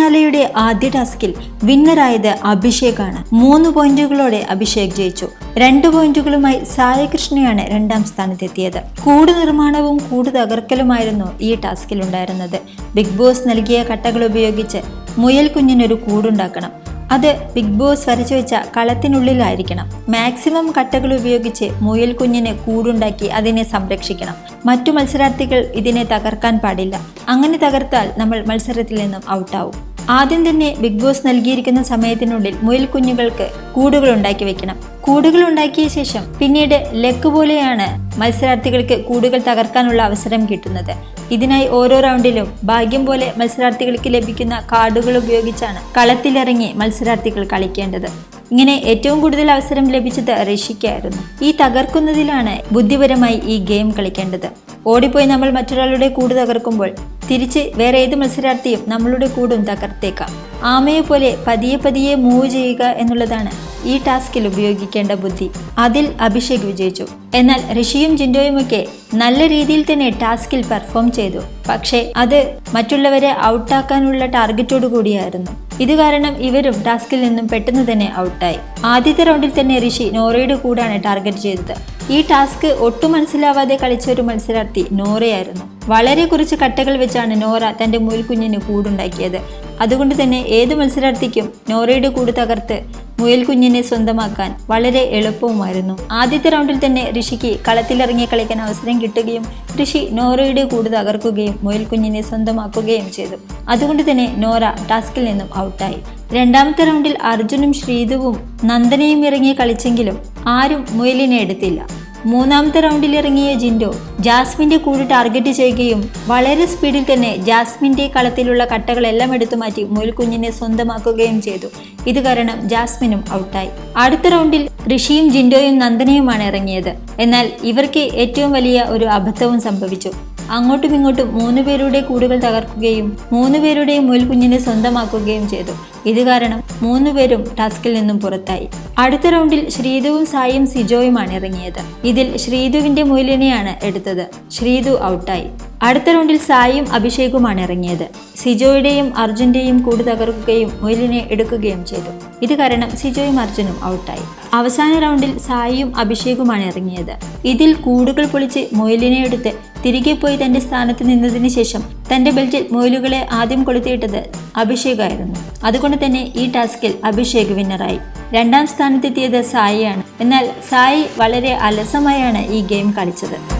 ഭോജനാലയുടെ ആദ്യ ടാസ്കിൽ വിന്നറായത് അഭിഷേകാണ്. മൂന്ന് പോയിന്റുകളോടെ അഭിഷേക് ജയിച്ചു. രണ്ട് പോയിന്റുകളുമായി സായകൃഷ്ണയാണ് രണ്ടാം സ്ഥാനത്തെത്തിയത്. കൂട് നിർമ്മാണവും കൂട് തകർക്കലുമായിരുന്നു ഈ ടാസ്കിൽ ഉണ്ടായിരുന്നത് ബിഗ് ബോസ് നൽകിയ കട്ടകൾ ഉപയോഗിച്ച് മുയൽ കുഞ്ഞിനൊരു കൂടുണ്ടാക്കണം. അത് ബിഗ് ബോസ് വരച്ചു വെച്ച കളത്തിനുള്ളിലായിരിക്കണം. മാക്സിമം കട്ടകൾ ഉപയോഗിച്ച് മുയൽ കുഞ്ഞിനെ കൂടുണ്ടാക്കി അതിനെ സംരക്ഷിക്കണം. മറ്റു മത്സരാർത്ഥികൾ ഇതിനെ തകർക്കാൻ പാടില്ല. അങ്ങനെ തകർത്താൽ നമ്മൾ മത്സരത്തിൽ നിന്നും ഔട്ടാവും. ആദ്യം തന്നെ ബിഗ് ബോസ് നൽകിയിരിക്കുന്ന സമയത്തിനുള്ളിൽ മുയൽ കുഞ്ഞുങ്ങൾക്ക് കൂടുകൾ ഉണ്ടാക്കി വെക്കണം. കൂടുകൾ ഉണ്ടാക്കിയ ശേഷം പിന്നീട് ലക്ക് പോലെയാണ് മത്സരാർത്ഥികൾക്ക് കൂടുകൾ തകർക്കാനുള്ള അവസരം കിട്ടുന്നത്. ഇതിനായി ഓരോ റൗണ്ടിലും ഭാഗ്യം പോലെ മത്സരാർത്ഥികൾക്ക് ലഭിക്കുന്ന കാർഡുകൾ ഉപയോഗിച്ചാണ് കളത്തിലിറങ്ങി മത്സരാർത്ഥികൾ കളിക്കേണ്ടത്. ഇങ്ങനെ ഏറ്റവും കൂടുതൽ അവസരം ലഭിച്ചത് ഋഷിക്കായിരുന്നു. ഈ തകർക്കുന്നതിലാണ് ബുദ്ധിപരമായി ഈ ഗെയിം കളിക്കേണ്ടത്. ഓടിപ്പോയി നമ്മൾ മറ്റൊരാളുടെ കൂട് തകർക്കുമ്പോൾ തിരിച്ച് വേറെ ഏത് മത്സരാർത്ഥിയും നമ്മളുടെ കൂടും തകർത്തേക്കാം. ആമയെ പോലെ പതിയെ പതിയെ മൂവ് ചെയ്യുക എന്നുള്ളതാണ് ഈ ടാസ്കിൽ ഉപയോഗിക്കേണ്ട ബുദ്ധി. അതിൽ അഭിഷേക് വിജയിച്ചു. എന്നാൽ ഋഷിയും ജിൻഡോയുമൊക്കെ നല്ല രീതിയിൽ തന്നെ ടാസ്കിൽ പെർഫോം ചെയ്തു. പക്ഷേ അത് മറ്റുള്ളവരെ ഔട്ടാക്കാനുള്ള ടാർഗറ്റോടു കൂടിയായിരുന്നു. ഇത് കാരണം ഇവരും ടാസ്കിൽ നിന്നും പെട്ടെന്ന് തന്നെ ഔട്ടായി. ആദ്യത്തെ റൗണ്ടിൽ തന്നെ ഋഷി നോറയുടെ കൂടാണ് ടാർഗറ്റ് ചെയ്തത്. ഈ ടാസ്ക് ഒട്ടും മനസ്സിലാവാതെ കളിച്ച ഒരു മത്സരാർത്ഥി നോറയായിരുന്നു. വളരെ കുറച്ച് കട്ടകൾ വെച്ചാണ് നോറ തന്റെ മുയൽക്കുഞ്ഞിന് കൂടുണ്ടാക്കിയത്. അതുകൊണ്ട് തന്നെ ഏത് മത്സരാർത്ഥിക്കും നോറയുടെ കൂട് തകർത്ത് മുയൽക്കുഞ്ഞിനെ സ്വന്തമാക്കാൻ വളരെ എളുപ്പവുമായിരുന്നു. ആദ്യത്തെ റൗണ്ടിൽ തന്നെ ഋഷിക്ക് കളത്തിലിറങ്ങി കളിക്കാൻ അവസരം കിട്ടുകയും ഋഷി നോറയുടെ കൂട് തകർക്കുകയും മുയൽക്കുഞ്ഞിനെ സ്വന്തമാക്കുകയും ചെയ്തു. അതുകൊണ്ട് തന്നെ നോറ ടാസ്കിൽ നിന്നും ഔട്ടായി. രണ്ടാമത്തെ റൗണ്ടിൽ അർജുനും ശ്രീതുവും നന്ദനയും ഇറങ്ങി കളിച്ചെങ്കിലും ആരും മുയലിനെ എടുത്തില്ല. മൂന്നാമത്തെ റൗണ്ടിൽ ഇറങ്ങിയ ജിൻഡോ ജാസ്മിന്റെ കൂട് ടാർഗറ്റ് ചെയ്യുകയും വളരെ സ്പീഡിൽ തന്നെ ജാസ്മിന്റെ കളത്തിലുള്ള കട്ടകളെല്ലാം എടുത്തു മാറ്റി മുയൽക്കുഞ്ഞിനെ സ്വന്തമാക്കുകയും ചെയ്തു. ഇത് കാരണം ജാസ്മിനും ഔട്ടായി അടുത്ത റൗണ്ടിൽ ഋഷിയും ജിൻഡോയും നന്ദനയുമാണ് ഇറങ്ങിയത്. എന്നാൽ ഇവർക്ക് ഏറ്റവും വലിയ ഒരു അബദ്ധവും സംഭവിച്ചു. അങ്ങോട്ടും ഇങ്ങോട്ടും മൂന്ന് പേരുടെ കൂടുകൾ തകർക്കുകയും മൂന്ന് പേരുടെയും മുയൽക്കുഞ്ഞിനെ സ്വന്തമാക്കുകയും ചെയ്തു. ഇത് കാരണം മൂന്ന് പേരും ടാസ്കിൽ നിന്നും പുറത്തായി. അടുത്ത റൗണ്ടിൽ ശ്രീതുവും സായും സിജോയുമാണ് ഇറങ്ങിയത്. ഇതിൽ ശ്രീതുവിന്റെ മുയലിനെയാണ് എടുത്തത്. ശ്രീതു ഔട്ടായി. അടുത്ത റൗണ്ടിൽ സായിയും അഭിഷേകുമാണ് ഇറങ്ങിയത്. സിജോയുടെയും അർജുന്റെയും കൂട് തകർക്കുകയും മുയലിനെ എടുക്കുകയും ചെയ്തു. ഇത് കാരണം സിജോയും അർജുനും ഔട്ടായി. അവസാന റൗണ്ടിൽ സായിയും അഭിഷേകുമാണ് ഇറങ്ങിയത്. ഇതിൽ കൂടുകൾ പൊളിച്ച് മുയലിനെ എടുത്ത് തിരികെ പോയി തന്റെ സ്ഥാനത്ത് നിന്നതിന് ശേഷം തന്റെ ബെൽറ്റിൽ മൊയിലുകളെ ആദ്യം കൊളുത്തിയിട്ടത് അഭിഷേകായിരുന്നു. അതുകൊണ്ട് തന്നെ ഈ ടാസ്കിൽ അഭിഷേക് വിന്നറായി. രണ്ടാം സ്ഥാനത്തെത്തിയത് സായിയാണ്. എന്നാൽ സായി വളരെ അലസമായാണ് ഈ ഗെയിം കളിച്ചത്.